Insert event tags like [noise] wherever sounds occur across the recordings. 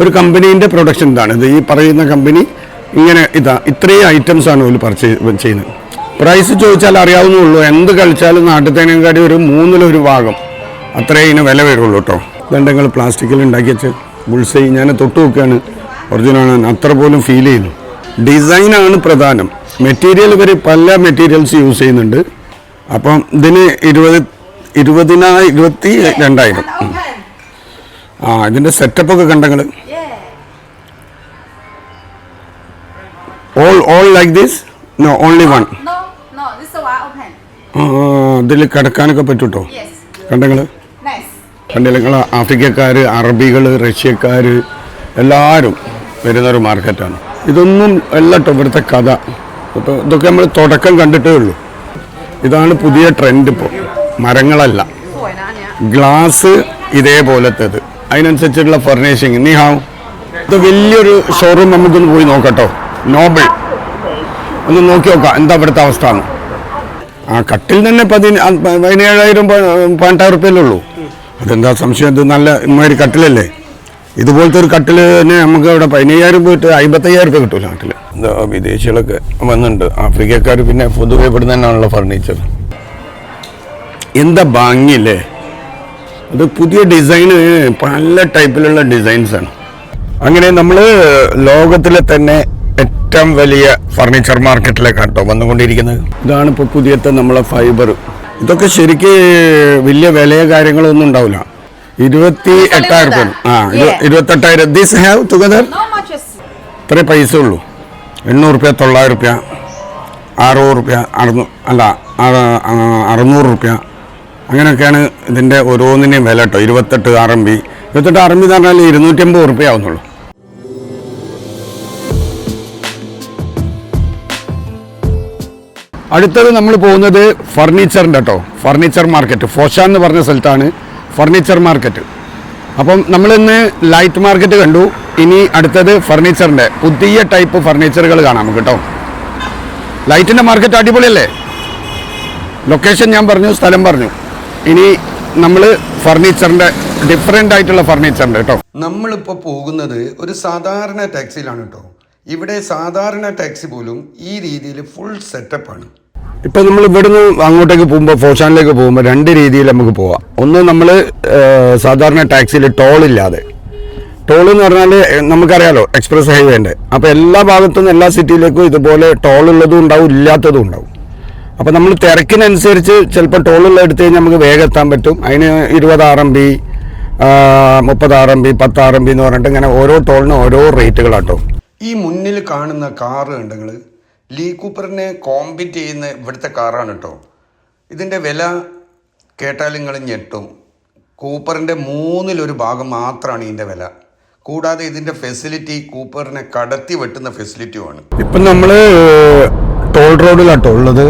ഒരു കമ്പനീന്റെ പ്രൊഡക്ഷൻ ഇതാണ്. ഇത് ഈ പറയുന്ന കമ്പനി ഇങ്ങനെ ഇതാ ഇത്രയും ഐറ്റംസ് ആണ് ഒരു പർച്ചേസ് ചെയ്യുന്നത്. പ്രൈസ് ചോദിച്ചാൽ അറിയാവുന്നുള്ളൂ എന്ത് കളിച്ചാലും നാട്ടിൽ ഒരു മൂന്നിലൊരു ഭാഗം. അത്രേ ഇതിന് വില വരുള്ളൂ കേട്ടോ ദണ്ഡങ്ങൾ പ്ലാസ്റ്റിക്കിൽ ഉണ്ടാക്കി വെച്ച്? ബുൾസൈ ഞാൻ തൊട്ട് നോക്കുകയാണ് ഒറിജിനലാണ് അത്ര പോലും ഫീൽ ചെയ്യുന്നു. ഡിസൈനാണ് പ്രധാനം. മെറ്റീരിയൽ ഇവർ പല മെറ്റീരിയൽസ് യൂസ് ചെയ്യുന്നുണ്ട്. അപ്പം ഇതിന് ഇരുപത് ഇരുപതിനായി ഇരുപത്തി രണ്ടായിരം. ആ ഇതിന്റെ സെറ്റപ്പൊക്കെ കണ്ടങ്ങൾ all all like this no only one ഇതിൽ കിടക്കാനൊക്കെ പറ്റൂട്ടോ? കണ്ടങ്ങൾ കണ്ടില്ല ആഫ്രിക്കക്കാർ അറബികൾ റഷ്യക്കാർ എല്ലാവരും വരുന്നൊരു മാർക്കറ്റാണ്. ഇതൊന്നും എല്ലാം ഇവിടുത്തെ കഥ. ഇപ്പോൾ ഇതൊക്കെ നമ്മൾ തുടക്കം കണ്ടിട്ടേ ഉള്ളൂ. ഇതാണ് പുതിയ ട്രെൻഡ് ഇപ്പോൾ മരങ്ങളല്ല. ഗ്ലാസ് ഇതേപോലത്തേത്. അതിനനുസരിച്ചുള്ള ഫർണിഷിങ് നീ ഹാവ് ഇത് വലിയൊരു ഷോറൂം നമുക്കൊന്ന് പോയി നോക്കട്ടോ. നോബിൾ ഒന്ന് നോക്കി നോക്കാം എന്താ ഇവിടുത്തെ അവസ്ഥ എന്ന്. ആ കട്ടിൽ തന്നെ പതിന പതിനേഴായിരം പതിനെട്ടായിരം ഉള്ളൂ. അതെന്താ സംശയം? ഇത് നല്ല ഇമ്മാതിരി കട്ടിലല്ലേ? ഇതുപോലത്തെ ഒരു കട്ടിൽ തന്നെ നമുക്ക് ഇവിടെ പതിനയ്യായിരം പോയിട്ട് അമ്പത്തയ്യായിരം രൂപ കിട്ടൂല നാട്ടിൽ എന്താ വിദേശികളൊക്കെ വന്നിട്ടുണ്ട്. ആഫ്രിക്കക്കാർ പിന്നെ പൊതുവെ ഇവിടെ തന്നെയാണല്ലോ ഫർണിച്ചർ എന്താ ഭംഗിയില്ലേ? അത് പുതിയ ഡിസൈന് പല ടൈപ്പിലുള്ള ഡിസൈൻസ് ആണ്. അങ്ങനെ നമ്മൾ ലോകത്തിലെ തന്നെ ഏറ്റവും വലിയ ഫർണിച്ചർ മാർക്കറ്റിലേക്കാണ് കേട്ടോ വന്നുകൊണ്ടിരിക്കുന്നത്. ഇതാണ് ഇപ്പോൾ പുതിയത്തെ നമ്മളെ ഫൈബർ ഇതൊക്കെ ശരിക്ക് വലിയ വിലയോ കാര്യങ്ങളൊന്നും ഉണ്ടാവില്ല. ഇരുപത്തി എട്ടായിരം രൂപ ആ ഇരു- ഇരുപത്തെട്ടായിരം. ദിസ് ഹാവ് ടുഗദർ ഇത്ര പൈസ ഉള്ളൂ. എണ്ണൂറ് റുപ്യ തൊള്ളായിരം റുപ്യ അറുപത് റുപ്യ അറുന്നൂ അല്ല അറുന്നൂറ് റുപ്യ അങ്ങനെയൊക്കെയാണ് ഇതിന്റെ ഓരോന്നിന്റെയും വില കേട്ടോ. ഇരുപത്തെട്ട് ആർ എം ബി ഇരുപത്തെട്ട് ആർ എം ബി എന്ന് പറഞ്ഞാൽ ഇരുന്നൂറ്റി അമ്പത് റുപ്യ ആവുന്നുള്ളൂ അടുത്തത് നമ്മൾ പോകുന്നത് ഫർണിച്ചറിന്റെ കേട്ടോ. Furniture market. ഫോഷ എന്ന് പറഞ്ഞ സ്ഥലത്താണ് ഫർണിച്ചർ മാർക്കറ്റ്. അപ്പം നമ്മളിന്ന് ലൈറ്റ് മാർക്കറ്റ് കണ്ടു. ഇനി അടുത്തത് ഫർണിച്ചറിന്റെ പുതിയ ടൈപ്പ് ഫർണിച്ചറുകൾ കാണാം നമുക്ക് കേട്ടോ. ലൈറ്റിന്റെ മാർക്കറ്റ് അടിപൊളിയല്ലേ? ലൊക്കേഷൻ ഞാൻ പറഞ്ഞു സ്ഥലം പറഞ്ഞു. ഇനി നമ്മൾ ഫർണിച്ചറിന്റെ ഡിഫറെന്റ് ആയിട്ടുള്ള ഫർണിച്ചറിന്റെ കേട്ടോ. നമ്മളിപ്പോൾ പോകുന്നത് ഒരു സാധാരണ ടാക്സിയിലാണ് കേട്ടോ. ഇവിടെ സാധാരണ ടാക്സി പോലും ഈ രീതിയിൽ ഫുൾ സെറ്റപ്പ് ആണ്. ഇപ്പം നമ്മൾ ഇവിടുന്ന് അങ്ങോട്ടേക്ക് പോകുമ്പോൾ ഫോഷാനിലേക്ക് പോകുമ്പോൾ രണ്ട് രീതിയിൽ നമുക്ക് പോവാം. ഒന്ന് നമ്മൾ സാധാരണ ടാക്സിയിൽ ടോൾ ഇല്ലാതെ. ടോൾ എന്ന് പറഞ്ഞാൽ നമുക്കറിയാലോ എക്സ്പ്രസ് ഹൈവേന്റെ അപ്പോൾ എല്ലാ ഭാഗത്തുനിന്നും എല്ലാ സിറ്റിയിലേക്കും ഇതുപോലെ ടോൾ ഉള്ളതും ഉണ്ടാവും ഇല്ലാത്തതും ഉണ്ടാവും. അപ്പോൾ നമ്മൾ തിരക്കിനനുസരിച്ച് ചിലപ്പോൾ ടോളുള്ള എടുത്തു കഴിഞ്ഞാൽ നമുക്ക് വേഗം എത്താൻ പറ്റും. അതിന് ഇരുപത് ആർ എം ബി മുപ്പത് ആർ എം ബി പത്ത് ആർ എം ബി എന്ന് പറഞ്ഞിട്ട് ഇങ്ങനെ ഓരോ ടോളിനും ഓരോ റേറ്റുകളാട്ടോ ഈ മുന്നിൽ കാണുന്ന കാറ് ഉണ്ടെങ്കിൽ ലീ കൂപ്പറിനെ കോമ്പീറ്റ് ചെയ്യുന്ന ഇവിടുത്തെ കാറാണ് കേട്ടോ ഇതിന്റെ വില കേട്ടാൽ നിങ്ങൾ ഞെട്ടും. കൂപ്പറിന്റെ മൂന്നിലൊരു ഭാഗം മാത്രമാണ് ഇതിന്റെ വില. കൂടാതെ ഇതിന്റെ ഫെസിലിറ്റി കൂപ്പറിനെ കടത്തി വെട്ടുന്ന ഫെസിലിറ്റിയുമാണ് ഇപ്പം നമ്മൾ ടോൾ റോഡിലാട്ടോ ഉള്ളത്.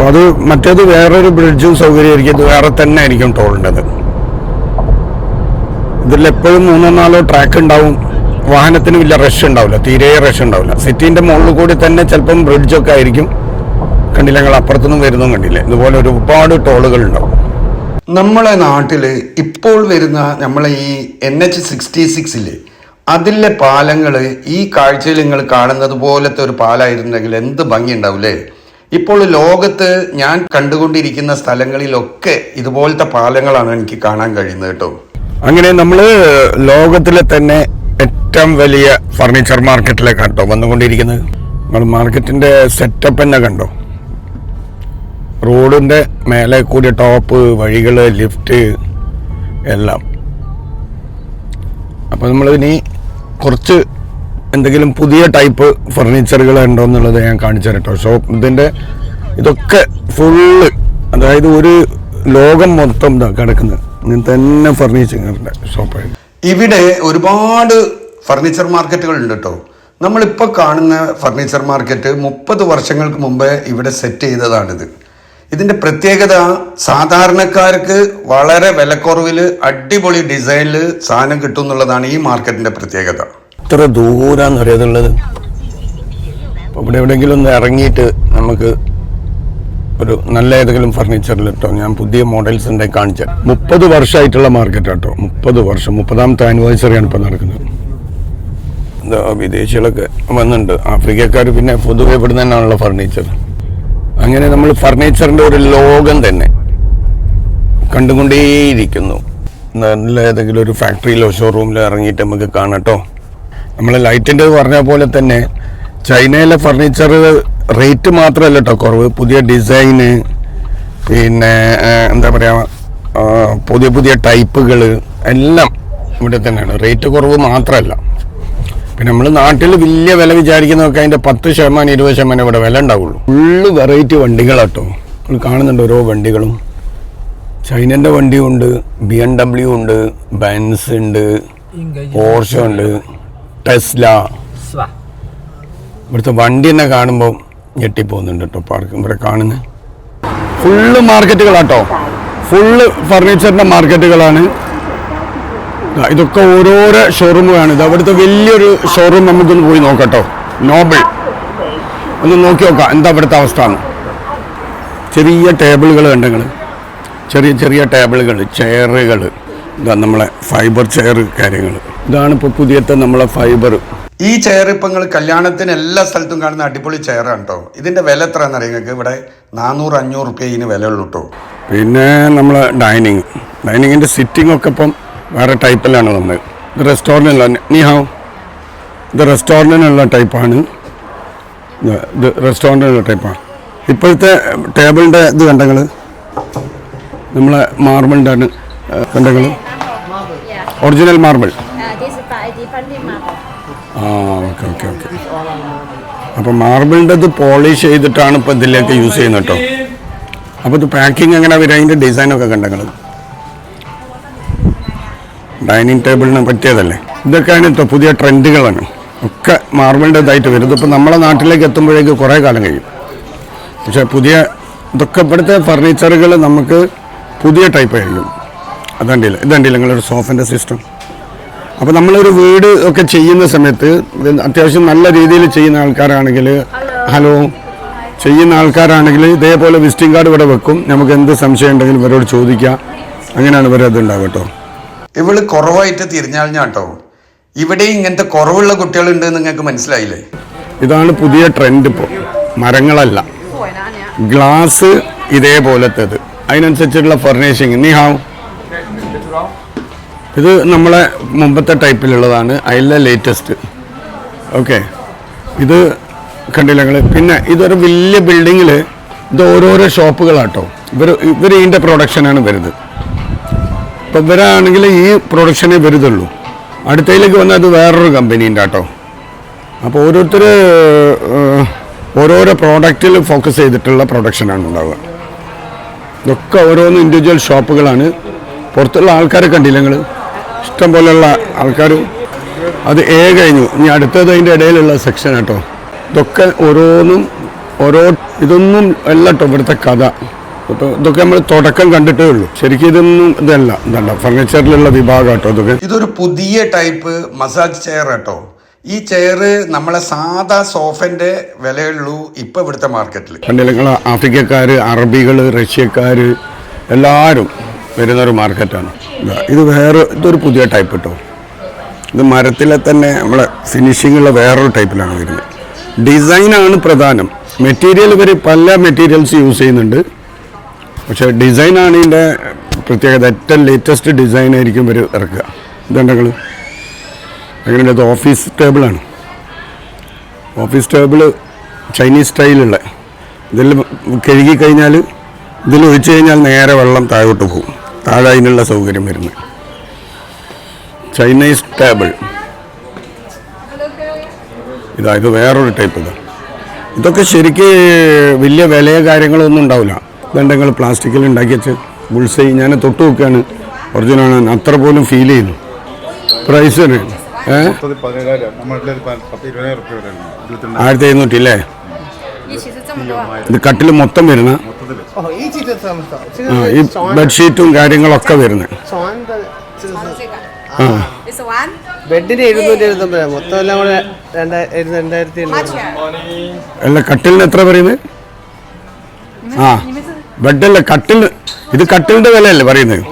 അപ്പോൾ അത് മറ്റേത് വേറൊരു ബ്രിഡ്ജും സൗകര്യമായിരിക്കും. ഇത് വേറെ തന്നെ ആയിരിക്കും ടോളിന്റെത് ഇതിൽ എപ്പോഴും മൂന്നോ നാലോ ട്രാക്ക് ഉണ്ടാവും. വാഹനത്തിന് വലിയ റഷ് ഉണ്ടാവില്ല. തീരെ റഷ് ഉണ്ടാവില്ല. സിറ്റീന്റെ മുകളിൽ കൂടി തന്നെ ചിലപ്പം ബ്രിഡ്ജൊക്കെ ആയിരിക്കും. കണ്ടില്ല ഞങ്ങൾ അപ്പുറത്തുനിന്നും വരുന്നതും കണ്ടില്ലേ. ഇതുപോലെ ഒരുപാട് ടോളുകൾ ഉണ്ടാവും. നമ്മളെ നാട്ടിൽ ഇപ്പോൾ വരുന്ന നമ്മളെ ഈ എൻ എച്ച് സിക്സ്റ്റി സിക്സിൽ അതിലെ പാലങ്ങൾ ഈ കാഴ്ചയിൽ നിങ്ങൾ കാണുന്നത് പോലത്തെ ഒരു പാലായിരുന്നെങ്കിൽ എന്ത് ഭംഗി ഉണ്ടാവില്ലേ ഇപ്പോൾ ലോകത്ത് ഞാൻ കണ്ടുകൊണ്ടിരിക്കുന്ന സ്ഥലങ്ങളിലൊക്കെ ഇതുപോലത്തെ പാലങ്ങളാണ് എനിക്ക് കാണാൻ കഴിയുന്നത് കേട്ടോ. അങ്ങനെ നമ്മൾ ലോകത്തിലെ തന്നെ ഏറ്റവും വലിയ ഫർണിച്ചർ മാർക്കറ്റിലേക്കാണ് കേട്ടോ വന്നുകൊണ്ടിരിക്കുന്നത്. നമ്മൾ മാർക്കറ്റിന്റെ സെറ്റപ്പ് തന്നെ കണ്ടോ? റോഡിന്റെ മേലെ കൂടി ടോപ്പ് വഴികൾ ലിഫ്റ്റ് എല്ലാം. അപ്പോൾ നമ്മൾ ഇനി കുറച്ച് എന്തെങ്കിലും പുതിയ ടൈപ്പ് ഫർണിച്ചറുകൾ ഉണ്ടോ എന്നുള്ളത് ഞാൻ കാണിച്ചു തരാം കേട്ടോ. ഷോപ്പ് ഇതിന്റെ ഇതൊക്കെ ഫുള്ള് അതായത് ഒരു ലോകം മൊത്തം കിടക്കുന്നത്. ഇങ്ങനെ തന്നെ ഫർണിച്ചറിന്റെ ഷോപ്പായിട്ട് ഇവിടെ ഒരുപാട് ഫർണിച്ചർ മാർക്കറ്റുകൾ ഉണ്ട് കേട്ടോ. നമ്മളിപ്പോൾ കാണുന്ന ഫർണിച്ചർ മാർക്കറ്റ് മുപ്പത് വർഷങ്ങൾക്ക് മുമ്പ് ഇവിടെ സെറ്റ് ചെയ്തതാണിത്. ഇതിന്റെ പ്രത്യേകത സാധാരണക്കാർക്ക് വളരെ വിലക്കുറവിൽ അടിപൊളി ഡിസൈനിൽ സാധനം കിട്ടും എന്നുള്ളതാണ് ഈ മാർക്കറ്റിന്റെ പ്രത്യേകത. ഇത്ര ദൂരാന്ന് അറിയാതുള്ളത് ഇവിടെ എവിടെയെങ്കിലും ഒന്ന് ഇറങ്ങിയിട്ട് നമുക്ക് ഒരു നല്ല ഏതെങ്കിലും ഫർണിച്ചറിൽ കേട്ടോ ഞാൻ പുതിയ മോഡൽസ് ഉണ്ടായി കാണിച്ചത് മുപ്പത് വർഷമായിട്ടുള്ള മാർക്കറ്റ് കേട്ടോ മുപ്പത് വർഷം. മുപ്പതാമത്തെ ആനിവേഴ്സറിയാണ് ഇപ്പോൾ നടക്കുന്നത്. എന്താ വിദേശികളൊക്കെ വന്നിട്ടുണ്ട് ആഫ്രിക്കക്കാർ പിന്നെ പൊതുവെ ഇവിടെ തന്നെയാണല്ലോ ഫർണിച്ചർ അങ്ങനെ നമ്മൾ ഫർണിച്ചറിന്റെ ഒരു ലോകം തന്നെ കണ്ടുകൊണ്ടേയിരിക്കുന്നു. നല്ല ഏതെങ്കിലും ഒരു ഫാക്ടറിയിലോ ഷോറൂമിലോ ഇറങ്ങിയിട്ട് നമുക്ക് കാണട്ടോ നമ്മൾ ലൈറ്റിന്റെ പറഞ്ഞ പോലെ തന്നെ ചൈനയിലെ ഫർണിച്ചർ റേറ്റ് മാത്രമല്ല കേട്ടോ കുറവ്. പുതിയ ഡിസൈന് പിന്നെ എന്താ പറയുക പുതിയ പുതിയ ടൈപ്പുകൾ എല്ലാം ഇവിടെ തന്നെയാണ്. റേറ്റ് കുറവ് മാത്രമല്ല. പിന്നെ നമ്മൾ നാട്ടിൽ വലിയ വില വിചാരിക്കുന്നതൊക്കെ അതിന്റെ പത്ത് ശതമാനം ഇരുപത് ശതമാനം ഇവിടെ വില ഉണ്ടാവുള്ളൂ. ഫുള്ള് വെറൈറ്റി വണ്ടികളാട്ടോ. നമ്മൾ കാണുന്നുണ്ട് ഓരോ വണ്ടികളും. ചൈനന്റെ വണ്ടിയുണ്ട് ബി എം ഡബ്ല്യു ഉണ്ട് ബെൻസ് ഉണ്ട് പോർഷ ഉണ്ട്. ടെസ്ല？ഇവിടുത്തെ വണ്ടി തന്നെ കാണുമ്പോൾ ഞെട്ടിപ്പോകുന്നുണ്ട് കേട്ടോ പാർക്ക് ഇവിടെ കാണുന്നത് ഫുള്ള് മാർക്കറ്റുകളാട്ടോ ഫുള്ള് ഫർണിച്ചറിന്റെ മാർക്കറ്റുകളാണ് ഇതൊക്കെ ഓരോരോ ഷോറൂമുകളാണ് ഇത് അവിടുത്തെ വലിയൊരു ഷോറൂം നമുക്കൊന്ന് പോയി നോക്കട്ടോ. നോബിൾ ഒന്ന് നോക്കി നോക്കാം എന്താ ഇവിടുത്തെ അവസ്ഥ ചെറിയ ടേബിളുകൾ കണ്ടെങ്കിൽ ചെറിയ ചെറിയ ടേബിളുകൾ ചെയറുകൾ ഇതാ നമ്മളെ ഫൈബർ ചെയർ കാര്യങ്ങൾ ഇതാണ് ഇപ്പോൾ പുതിയത്തെ നമ്മളെ ഫൈബർ ഈ ചെയർ ഇപ്പം നിങ്ങൾ കല്യാണത്തിന് എല്ലാ സ്ഥലത്തും കാണുന്ന അടിപൊളി ചെയറാണ് കേട്ടോ ഇതിന്റെ വില എത്രയാണെന്ന് അറിയാം നിങ്ങൾക്ക് ഇവിടെ നാനൂറ് അഞ്ഞൂറ് റുപ്യ ഇതിന് വില ഉള്ളൂ കേട്ടോ പിന്നെ നമ്മളെ ഡൈനിങ് ഡൈനിങ്ങിന്റെ സിറ്റിംഗ് ഒക്കെ ഇപ്പം വേറെ ടൈപ്പിലാണ് വന്നത്. ഇത് നീ ഹാവ് ഇത് റെസ്റ്റോറന്റിനുള്ള ടൈപ്പാണ് ഇത് റെസ്റ്റോറന്റിനുള്ള ടൈപ്പാണ് ഇപ്പോഴത്തെ ടേബിളിന്റെ ഇത് കണ്ടങ്ങൾ നമ്മളെ മാർബിളിന്റെ ആണ് കണ്ടങ്ങൾ. Original marble. ആ ഓക്കെ ഓക്കെ ഓക്കെ അപ്പോൾ മാർബിളിന്റെ ഇത് പോളിഷ് ചെയ്തിട്ടാണ് ഇപ്പോൾ ഇതിലേക്ക് യൂസ് ചെയ്യുന്നത് കേട്ടോ അപ്പോൾ ഇത് പാക്കിംഗ് എങ്ങനെ വരും അതിന്റെ ഡിസൈനൊക്കെ കണ്ടങ്ങൾ ഡൈനിങ് ടേബിളിന് പറ്റിയതല്ലേ? ഇതൊക്കെയാണ് ഇപ്പോൾ പുതിയ ട്രെൻഡുകളാണ് ഒക്കെ മാർബിളിന്റെ ഇതായിട്ട് വരും ഇതിപ്പോൾ നമ്മളെ നാട്ടിലേക്ക് എത്തുമ്പോഴേക്ക് കുറേ കാലം കഴിയും. പക്ഷേ പുതിയ ഇതൊക്കെ ഇവിടുത്തെ ഫർണിച്ചറുകൾ നമുക്ക് പുതിയ ടൈപ്പ് ആയിരിക്കും. അതുണ്ടല്ലോ ഇതുണ്ടല്ലോ നിങ്ങളൊരു സോഫിന്റെ സിസ്റ്റം അപ്പോൾ നമ്മളൊരു വീട് ഒക്കെ ചെയ്യുന്ന സമയത്ത് അത്യാവശ്യം നല്ല രീതിയിൽ ചെയ്യുന്ന ആൾക്കാരാണെങ്കിൽ ഹലോ ചെയ്യുന്ന ആൾക്കാരാണെങ്കിൽ ഇതേപോലെ വിസിറ്റിംഗ് കാർഡ് ഇവിടെ വെക്കും. നമുക്ക് എന്ത് സംശയം ഉണ്ടെങ്കിലും ഇവരോട് ചോദിക്കാം. അങ്ങനെയാണ് ഇവർ അതുണ്ടാവുക കേട്ടോ. ഇവൾ കുറവായിട്ട് തിരിഞ്ഞാൽ ഇവിടെ ഇങ്ങനത്തെ കുറവുള്ള കുട്ടികളുണ്ട് നിങ്ങൾക്ക് മനസ്സിലായില്ലേ? ഇതാണ് പുതിയ ട്രെൻഡ് ഇപ്പോൾ മരങ്ങളല്ല. ഗ്ലാസ് ഇതേപോലത്തേത്. അതിനനുസരിച്ചിട്ടുള്ള ഫർണിഷിങ് നീ ഹാവും ഇത് നമ്മളെ മുമ്പത്തെ ടൈപ്പിലുള്ളതാണ്. അതിലെ ലേറ്റസ്റ്റ് ഓക്കെ ഇത് കണ്ടില്ല നിങ്ങൾ പിന്നെ ഇതൊരു വലിയ ബിൽഡിങ്ങിൽ ഇത് ഓരോരോ ഷോപ്പുകളാട്ടോ. ഇവർ ഇവർ ഇതിന്റെ പ്രൊഡക്ഷനാണ് വരുന്നത്. ഇപ്പം ഇവരാണെങ്കിൽ ഈ പ്രൊഡക്ഷനേ വരുതുള്ളൂ. അടുത്തയിലേക്ക് വന്നാൽ അത് വേറൊരു കമ്പനീന്റെ കേട്ടോ അപ്പോൾ ഓരോരുത്തർ ഓരോരോ പ്രോഡക്റ്റിൽ ഫോക്കസ് ചെയ്തിട്ടുള്ള പ്രൊഡക്ഷനാണ് ഉണ്ടാവുക. ഇതൊക്കെ ഓരോന്ന് ഇൻഡിവിജ്വൽ ഷോപ്പുകളാണ് പുറത്തുള്ള ആൾക്കാരെ കണ്ടില്ല നിങ്ങൾ ഇഷ്ടം പോലെയുള്ള ആൾക്കാർ അത് ഏ കഴിഞ്ഞു. ഇനി അടുത്തത് അതിന്റെ ഇടയിലുള്ള സെക്ഷൻ കേട്ടോ ഇതൊക്കെ ഓരോന്നും ഓരോ ഇതൊന്നും അല്ല കേട്ടോ ഇവിടുത്തെ കഥ. അപ്പോൾ ഇതൊക്കെ നമ്മൾ തുടക്കം കണ്ടിട്ടേ ഉള്ളൂ. ശരിക്കും ഇതൊന്നും ഇതല്ല. ഇതല്ല ഫർണിച്ചറിലുള്ള വിഭാഗം കേട്ടോ ഇതൊക്കെ. ഇതൊരു പുതിയ ടൈപ്പ് മസാജ് ചെയർ കേട്ടോ ഈ ചെയർ നമ്മളെ സാധാ സോഫന്റെ വിലയുള്ളൂ ഇപ്പൊ ഇവിടുത്തെ മാർക്കറ്റിൽ കണ്ടില്ല നിങ്ങൾ ആഫ്രിക്കക്കാർ അറബികൾ റഷ്യക്കാർ വരുന്നൊരു മാർക്കറ്റാണ്. ഇത് വേറെ ഇതൊരു പുതിയ ടൈപ്പ് കേട്ടോ ഇത് മരത്തിലെ തന്നെ നമ്മളെ ഫിനിഷിങ്ങുള്ള വേറൊരു ടൈപ്പിലാണ് വരുന്നത്. ഡിസൈനാണ് പ്രധാനം. മെറ്റീരിയൽ ഇവർ പല മെറ്റീരിയൽസ് യൂസ് ചെയ്യുന്നുണ്ട്. പക്ഷേ ഡിസൈനാണ് ഇതിന്റെ പ്രത്യേകത. ഏറ്റവും ലേറ്റസ്റ്റ് ഡിസൈൻ ആയിരിക്കും ഇവർ ഇറക്കുക. ഇതുണ്ടെങ്കിൽ അങ്ങനെ അത് ഓഫീസ് ടേബിളാണ് ഓഫീസ് ടേബിൾ ചൈനീസ് സ്റ്റൈലുള്ള ഇതിൽ കഴുകി കഴിഞ്ഞാൽ ഇതിൽ ഒഴിച്ചു കഴിഞ്ഞാൽ നേരെ വെള്ളം താഴോട്ട് പോകും. താഴെ അതിനുള്ള സൗകര്യം വരുന്നത്. ചൈനീസ് ടേബിൾ ഇതാ ഇത് വേറൊരു ടൈപ്പ് ഇത്. ഇതൊക്കെ ശരിക്ക് വലിയ വിലയോ കാര്യങ്ങളൊന്നും ഉണ്ടാവില്ല. ഇതുണ്ട് പ്ലാസ്റ്റിക്കിൽ ഉണ്ടാക്കി വെച്ച് ബുൾസൈ ഞാൻ തൊട്ട് നോക്കുകയാണ്. ഒറിജിനാണ് അത്ര പോലും ഫീൽ ചെയ്യുന്നു. പ്രൈസ് ആയിരത്തി എഴുന്നൂറ്റി അല്ലേ? ഇത് കട്ടിൽ മൊത്തം വരുന്ന ഈ ബെഡ്ഷീറ്റും കാര്യങ്ങളൊക്കെ വരുന്നത് ബെഡിന് എഴുന്നൂറ്റി എഴുപത്തൊമ്പത് മൊത്തം എല്ലാം കൂടെ രണ്ടായിരത്തി അല്ല കട്ടിലിന് എത്ര പറയുന്നത് ആ ബെഡല്ല കട്ടിൽ ഇത് കട്ടിലിന്റെ വിലയല്ലേ പറയുന്നത്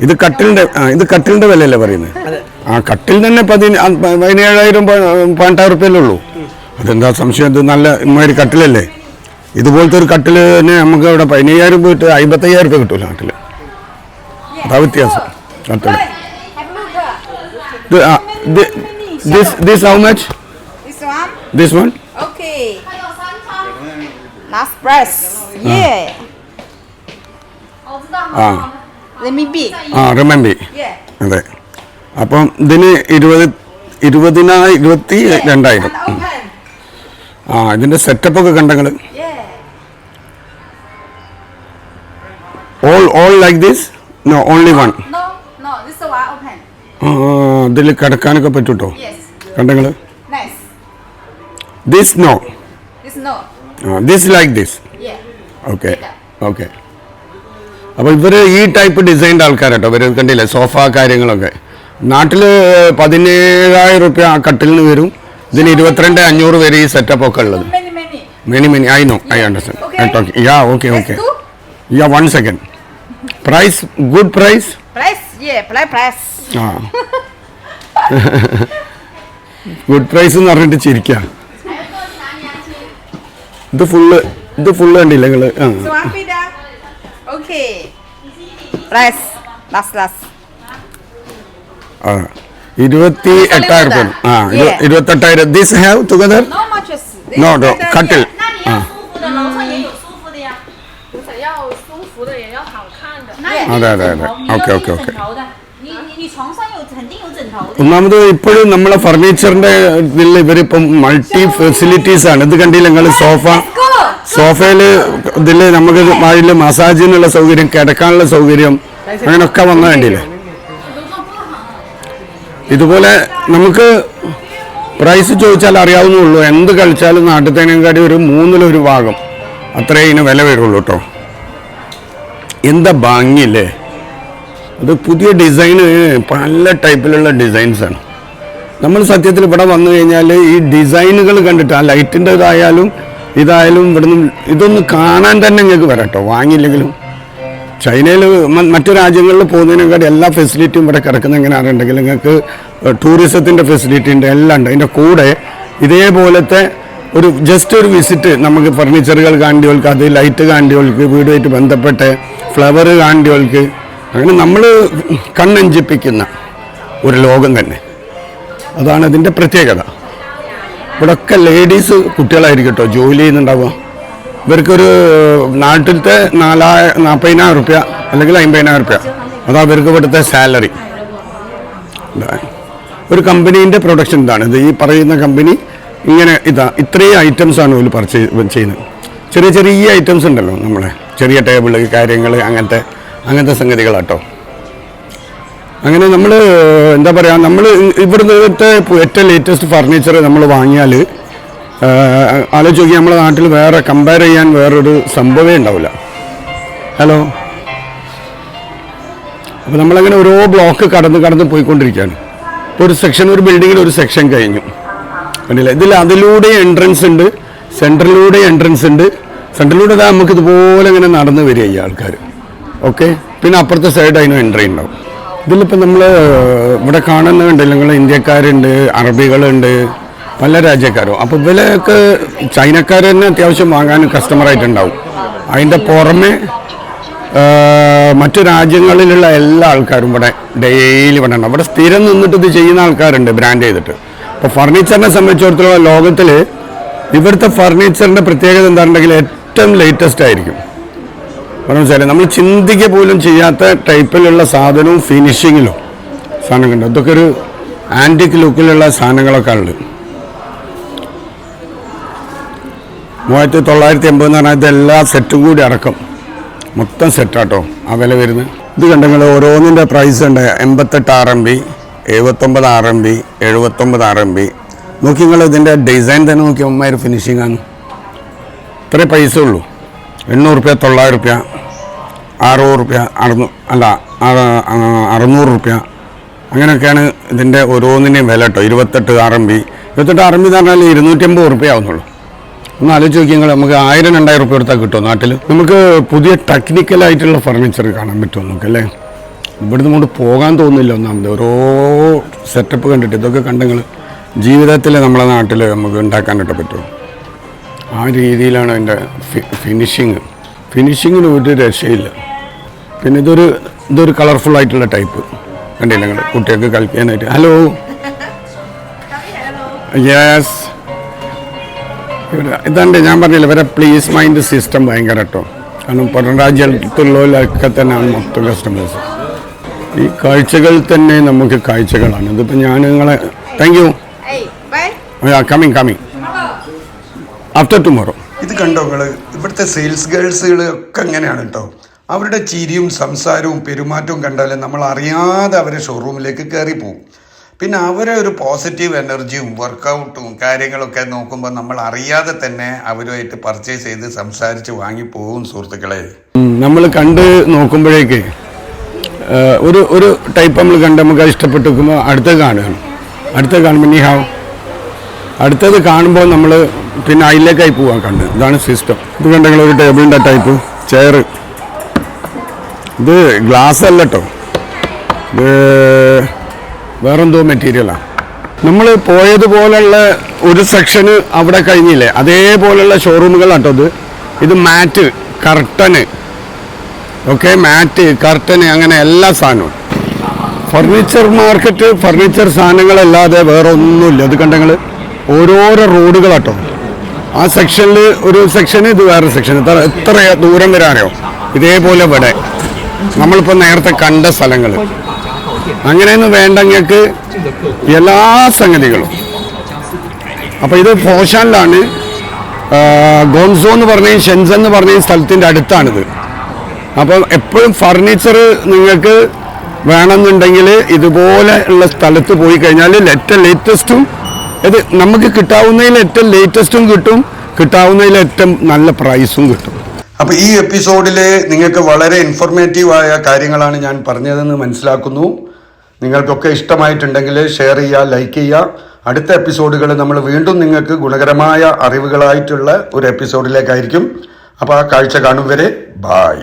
ഇത് കട്ടിലിന്റെ ഇത് കട്ടിലിന്റെ വിലയല്ലേ പറയുന്നത് ആ കട്ടിൽ തന്നെ പതിന പതിനേഴായിരം പതിനെട്ടായിരം ഉള്ളൂ. അതെന്താ സംശയം? ഇത് നല്ല ഇമ്മാതിരി കട്ടിലല്ലേ? ഇതുപോലത്തെ ഒരു കട്ടിൽ തന്നെ നമുക്ക് ഇവിടെ പതിനയ്യായിരം പോയിട്ട് അമ്പത്തയ്യായിരം രൂപ കിട്ടൂല കട്ടിൽ അതാ വ്യത്യാസം. കട്ടിൽ. ദിസ്. ആ be. ആ. റിമെമ്പി Yeah. അതെ. അപ്പം ഇതിന് ഇരുപത് ഇരുപതിനായി ഇരുപത്തി രണ്ടായിരം. ആ ഇതിന്റെ സെറ്റപ്പ് ഒക്കെ കണ്ടങ്ങൾ all all like this no only one. ഇതിൽ കിടക്കാനൊക്കെ പറ്റൂട്ടോ. കണ്ടങ്ങൾ. This no. This like this. Okay okay അപ്പോൾ ഇവർ ഈ ടൈപ്പ് ഡിസൈൻഡ് ആൾക്കാരാട്ടോ. ഇവർ കണ്ടില്ലേ? സോഫ കാര്യങ്ങളൊക്കെ. നാട്ടിൽ പതിനേഴായിരം റുപ്യ ആ കട്ടിലിന് വരും. ഇതിന് ഇരുപത്തിരണ്ട് അഞ്ഞൂറ് പേര് ഈ സെറ്റപ്പ് ഒക്കെ ഉള്ളത്. Many, many. Many many I know I understand okay ya okay okay. Ya one second price good price. ആ ഗുഡ് പ്രൈസ് എന്ന് പറഞ്ഞിട്ട് ചിരിക്ക. ഇത് ഫുള്ള് ഇത് ഫുള്ള് കണ്ടില്ല നിങ്ങൾ? ആ. ഇരുപത്തി എട്ടായിരത്തിന് ആ ഇരുപത്തെട്ടായിരം. This have together no no കട്ടിൽ ആ അതെ അതെ അതെ. ഓക്കെ ഓക്കെ ഓക്കെ ഒന്നാമത് ഇപ്പോഴും നമ്മളെ ഫർണിച്ചറിന്റെ ഇതിൽ ഇവരിപ്പം മൾട്ടി ഫെസിലിറ്റീസ് ആണ്. ഇത് കണ്ടില്ല നിങ്ങൾ സോഫ സോഫയിൽ ഇതിൽ നമുക്ക് അതിൽ മസാജിനുള്ള സൗകര്യം കിടക്കാനുള്ള സൗകര്യം അങ്ങനെയൊക്കെ വന്നു കണ്ടില്ലേ? ഇതുപോലെ നമുക്ക് പ്രൈസ് ചോദിച്ചാൽ അറിയാവുന്നുള്ളൂ എന്ത് കളിച്ചാലും നാട്ടിലത്തേനെക്കാട്ടി ഒരു മൂന്നിലൊരു ഭാഗം. അത്രേ ഇതിന് വില വരുള്ളൂ കേട്ടോ എന്താ ഭംഗിയില്ലേ? അത് പുതിയ ഡിസൈന് പല ടൈപ്പിലുള്ള ഡിസൈൻസാണ് നമ്മൾ സത്യത്തിൽ ഇവിടെ വന്നു കഴിഞ്ഞാൽ ഈ ഡിസൈനുകൾ കണ്ടിട്ട് ആ ലൈറ്റിന്റെ ഇതായാലും ഇതായാലും ഇവിടുന്ന് ഇതൊന്ന് കാണാൻ തന്നെ നിങ്ങൾക്ക് വരട്ടോ വാങ്ങിയില്ലെങ്കിലും. ചൈനയിൽ മറ്റു രാജ്യങ്ങളിൽ പോകുന്നതിനെക്കാട്ടി എല്ലാ ഫെസിലിറ്റിയും ഇവിടെ കിടക്കുന്ന എങ്ങനെയാണെന്നുണ്ടെങ്കിൽ നിങ്ങൾക്ക് ടൂറിസത്തിന്റെ ഫെസിലിറ്റി ഉണ്ട് എല്ലാം ഉണ്ട്. അതിന്റെ കൂടെ ഇതേപോലത്തെ ഒരു ജസ്റ്റ് ഒരു വിസിറ്റ് നമുക്ക് ഫർണിച്ചറുകൾ കാണ്ടിയോൾക്ക് അത് ലൈറ്റ് കാണ്ടിയോൾക്ക് വീടുമായിട്ട് ബന്ധപ്പെട്ട് ഫ്ലവർ കാണ്ടിയോൾക്ക് അങ്ങനെ നമ്മൾ കണ്ണഞ്ചിപ്പിക്കുന്ന ഒരു ലോകം തന്നെ. അതാണ് അതിന്റെ പ്രത്യേകത. ഇവിടെയൊക്കെ ലേഡീസ് കുട്ടികളായിരിക്കും കേട്ടോ ജോലി ചെയ്യുന്നുണ്ടാവുക. ഇവർക്കൊരു നാട്ടിലത്തെ നാലായ നാൽപ്പതിനായിരം റുപ്യ അല്ലെങ്കിൽ അമ്പതിനായിരം റുപ്യ. അതാ ഇവർക്ക് ഇവിടുത്തെ സാലറി. ഒരു കമ്പനീന്റെ പ്രൊഡക്ഷൻ ഇതാണ്. ഇത് ഈ പറയുന്ന കമ്പനി ഇങ്ങനെ ഇതാ ഇത്രയും ഐറ്റംസ് ആണ് ഇവർ പർച്ചേസ് ചെയ്യുന്നത്. ചെറിയ ചെറിയ ഐറ്റംസ് ഉണ്ടല്ലോ നമ്മളെ. ചെറിയ ടേബിൾ കാര്യങ്ങൾ അങ്ങനത്തെ അങ്ങനത്തെ സംഗതികളാട്ടോ. അങ്ങനെ നമ്മൾ എന്താ പറയുക നമ്മൾ ഇവിടുത്തെ ഏറ്റവും ലേറ്റസ്റ്റ് ഫർണിച്ചർ നമ്മൾ വാങ്ങിയാൽ ആലോചിച്ച് നോക്കി നമ്മുടെ നാട്ടിൽ വേറെ കമ്പയർ ചെയ്യാൻ വേറൊരു സംഭവമേ ഉണ്ടാവില്ല. ഹലോ അപ്പോൾ നമ്മളങ്ങനെ ഓരോ ബ്ലോക്ക് കടന്ന് കടന്ന് പോയിക്കൊണ്ടിരിക്കുകയാണ്. ഇപ്പോൾ ഒരു സെക്ഷൻ ഒരു ബിൽഡിങ്ങിൽ ഒരു സെക്ഷൻ കഴിഞ്ഞു. കണ്ടില്ല? ഇതിൽ അതിലൂടെ എൻട്രൻസ് ഉണ്ട് സെൻട്രലിലൂടെ എൻട്രൻസ് ഉണ്ട്. സെൻട്രലിലൂടെ അതാ നമുക്ക് ഇതുപോലെ ഇങ്ങനെ നടന്ന് വരിക ഈ ആൾക്കാർ. ഓക്കെ പിന്നെ അപ്പുറത്തെ സൈഡ് അതിന് എൻട്രി ഉണ്ടാവും. ഇതിലിപ്പോൾ നമ്മൾ ഇവിടെ കാണുന്നുണ്ട് നിങ്ങൾ ഇന്ത്യക്കാരുണ്ട് അറബികളുണ്ട് പല രാജ്യക്കാരും. അപ്പോൾ ഇവരൊക്കെ ചൈനക്കാർ തന്നെ അത്യാവശ്യം വാങ്ങാൻ കസ്റ്റമറായിട്ടുണ്ടാവും അതിന്റെ പുറമെ മറ്റു രാജ്യങ്ങളിലുള്ള എല്ലാ ആൾക്കാരും ഇവിടെ ഡെയിലി ഇവിടെ ഉണ്ട് അവിടെ സ്ഥിരം നിന്നിട്ട് ഇത് ചെയ്യുന്ന ആൾക്കാരുണ്ട് ബ്രാൻഡ് ചെയ്തിട്ട്. അപ്പോൾ ഫർണിച്ചറിനെ സംബന്ധിച്ചിടത്തോളം ലോകത്തിൽ ഇവിടുത്തെ ഫർണിച്ചറിന്റെ പ്രത്യേകത എന്താണെന്നുണ്ടെങ്കിൽ ഏറ്റവും ലേറ്റസ്റ്റ് ആയിരിക്കും. കാരണം നമ്മൾ ചിന്തിക്കുക പോലും ചെയ്യാത്ത ടൈപ്പിലുള്ള സാധനവും ഫിനിഷിങ്ങിലും സാധനങ്ങളുണ്ട്. അതൊക്കെ ഒരു ആന്റിക് ലുക്കിലുള്ള സാധനങ്ങളൊക്കെ ഉണ്ട് മൂവായിരത്തി തൊള്ളായിരത്തി എൺപത് എന്ന് പറഞ്ഞാൽ ഇതെല്ലാ സെറ്റും കൂടി അടക്കം. മൊത്തം സെറ്റാട്ടോ ആ വില വരുന്നത് ഇത് കണ്ടെങ്കിൽ ഓരോന്നിന്റെ പ്രൈസ് ഉണ്ട്. എൺപത്തെട്ട് ആർ എം ബി എഴുപത്തൊമ്പത് ആർ എം ബി എഴുപത്തൊമ്പത് ആർ എം ബി നോക്കി നിങ്ങൾ ഇതിന്റെ ഡിസൈൻ തന്നെ നോക്കി അമ്മമാർ ഫിനിഷിംഗ് ആണ്. ഇത്രേ പൈസ ഉള്ളൂ. എണ്ണൂറ് റുപ്യ തൊള്ളായിരം റുപ്യ അറുപത് റുപ്യ അറുന്നൂ അല്ല അറുന്നൂറ് റുപ്യ അങ്ങനെയൊക്കെയാണ് ഇതിന്റെ ഓരോന്നിന്റെയും വില കേട്ടോ. ഇരുപത്തെട്ട് ആർ എം ബി ഇരുപത്തെട്ട് ആർ എം ബി എന്ന് പറഞ്ഞാൽ ഇരുന്നൂറ്റി അമ്പത് റുപ്യ ആവുന്നുള്ളൂ. ഒന്ന് ആലോചിച്ച് നോക്കിയെങ്കിൽ നമുക്ക് ആയിരം രണ്ടായിരം റുപ്യ കൊടുത്താൽ കിട്ടുമോ നാട്ടിൽ നമുക്ക് പുതിയ ടെക്നിക്കലായിട്ടുള്ള ഫർണിച്ചർ കാണാൻ പറ്റുമോ നമുക്ക് അല്ലേ? ഇവിടുന്ന് കൊണ്ട് പോകാൻ തോന്നുന്നില്ല ഒന്നാമത്. ഓരോ സെറ്റപ്പ് കണ്ടിട്ട് ഇതൊക്കെ കണ്ടെങ്കിൽ ജീവിതത്തിൽ നമ്മളെ നാട്ടിൽ നമുക്ക് ഉണ്ടാക്കാനായിട്ട് പറ്റുമോ? ആ രീതിയിലാണ് അതിന്റെ ഫിനിഷിങ് ഫിനിഷിങ്ങിന് ഒരു രക്ഷയില്ല. പിന്നെ ഇതൊരു ഇതൊരു കളർഫുൾ ആയിട്ടുള്ള ടൈപ്പ് കണ്ടില്ല നിങ്ങൾ കുട്ടികൾക്ക് കളിക്കാനായിട്ട് ഹലോ യെസ് [laughs] ഇതാണ്ട് ഞാൻ പറഞ്ഞില്ല ഇവരെ പ്ലീസ് മൈൻഡ് സിസ്റ്റം ഭയങ്കര കേട്ടോ. കാരണം പുറം രാജ്യത്തുള്ളവരൊക്കെ തന്നെയാണ് മൊത്തം കസ്റ്റമേഴ്സ് ഈ കാഴ്ചകൾ തന്നെ നമുക്ക് കാഴ്ചകളാണ്. ഇതിപ്പോൾ ഞാൻ നിങ്ങളെ thank you. Coming coming after tomorrow ഇത് കണ്ടോ നിങ്ങൾ ഇവിടുത്തെ സെയിൽസ് ഗേൾസുകൾ ഒക്കെ എങ്ങനെയാണ് കേട്ടോ. അവരുടെ ചിരിയും സംസാരവും പെരുമാറ്റവും കണ്ടാൽ നമ്മൾ അറിയാതെ അവരെ ഷോറൂമിലേക്ക് കയറി പോകും പിന്നെ അവരെ ഒരു പോസിറ്റീവ് എനർജിയും വർക്കൗട്ടും കാര്യങ്ങളൊക്കെ നോക്കുമ്പോൾ നമ്മൾ അറിയാതെ തന്നെ അവരുമായിട്ട് പർച്ചേസ് ചെയ്ത് സംസാരിച്ച് വാങ്ങിപ്പോകും സുഹൃത്തുക്കളെ. നമ്മൾ കണ്ട് നോക്കുമ്പോഴേക്ക് ഒരു ഒരു ടൈപ്പ് നമ്മൾ കണ്ട് നമുക്ക് ഇഷ്ടപ്പെട്ട് നിൽക്കുമ്പോൾ അടുത്തത് കാണുകയാണ്. അടുത്തത് കാണുമ്പോൾ നീ ഹാവ് അടുത്തത് കാണുമ്പോൾ നമ്മൾ പിന്നെ അതിലേക്കായി പോവാൻ കണ്ട്. ഇതാണ് സിസ്റ്റം ഇത് കണ്ടെങ്കിൽ ഒരു ടേബിളിന്റെ ടൈപ്പ് ചെയർ ഇത് ഗ്ലാസ് അല്ല കേട്ടോ ഇത് വേറെന്തോ മെറ്റീരിയലാണ് നമ്മൾ പോയതുപോലുള്ള ഒരു സെക്ഷന് അവിടെ കഴിഞ്ഞില്ലേ? അതേപോലെയുള്ള ഷോറൂമുകളാട്ടോ അത് ഇത്. ഇത് മാറ്റ് കർട്ടന് ഓക്കെ മാറ്റ് കർട്ടന് അങ്ങനെ എല്ലാ സാധനവും. ഫർണിച്ചർ മാർക്കറ്റ് ഫർണിച്ചർ സാധനങ്ങളല്ലാതെ വേറെ ഒന്നുമില്ല അത് കണ്ടങ്ങൾ ഓരോരോ റോഡുകളാട്ടോ. ആ സെക്ഷനിൽ ഒരു സെക്ഷന് ഇത് വേറെ സെക്ഷൻ എത്ര എത്ര ദൂരം വരാനോ? ഇതേപോലെ ഇവിടെ. നമ്മളിപ്പോൾ നേരത്തെ കണ്ട സ്ഥലങ്ങൾ അങ്ങനെയൊന്നും വേണ്ടങ്ങൾക്ക് എല്ലാ സംഗതികളും. അപ്പോൾ ഇത് ഫോഷാനിലാണ് ഗോൺസോ എന്ന് പറഞ്ഞ ഷെൻസ് എന്ന് പറഞ്ഞ സ്ഥലത്തിന്റെ അടുത്താണിത്. അപ്പം എപ്പോഴും ഫർണിച്ചർ നിങ്ങൾക്ക് വേണമെന്നുണ്ടെങ്കിൽ ഇതുപോലെ ഉള്ള സ്ഥലത്ത് പോയി കഴിഞ്ഞാൽ ഏറ്റവും ലേറ്റസ്റ്റും ഇത് നമുക്ക് കിട്ടാവുന്നതിൽ ഏറ്റവും ലേറ്റസ്റ്റും കിട്ടും കിട്ടാവുന്നതിൽ ഏറ്റവും നല്ല പ്രൈസും കിട്ടും. അപ്പോൾ ഈ എപ്പിസോഡിൽ നിങ്ങൾക്ക് വളരെ ഇൻഫോർമേറ്റീവായ കാര്യങ്ങളാണ് ഞാൻ പറഞ്ഞതെന്ന് മനസ്സിലാക്കുന്നു. നിങ്ങൾക്കൊക്കെ ഇഷ്ടമായിട്ടുണ്ടെങ്കിൽ ഷെയർ ചെയ്യുക ലൈക്ക് ചെയ്യുക. അടുത്ത എപ്പിസോഡുകൾ നമ്മൾ വീണ്ടും നിങ്ങൾക്ക് ഗുണകരമായ അറിവുകളായിട്ടുള്ള ഒരു എപ്പിസോഡിലേക്കായിരിക്കും. അപ്പോൾ ആ കാഴ്ച കാണും വരെ. ബായ്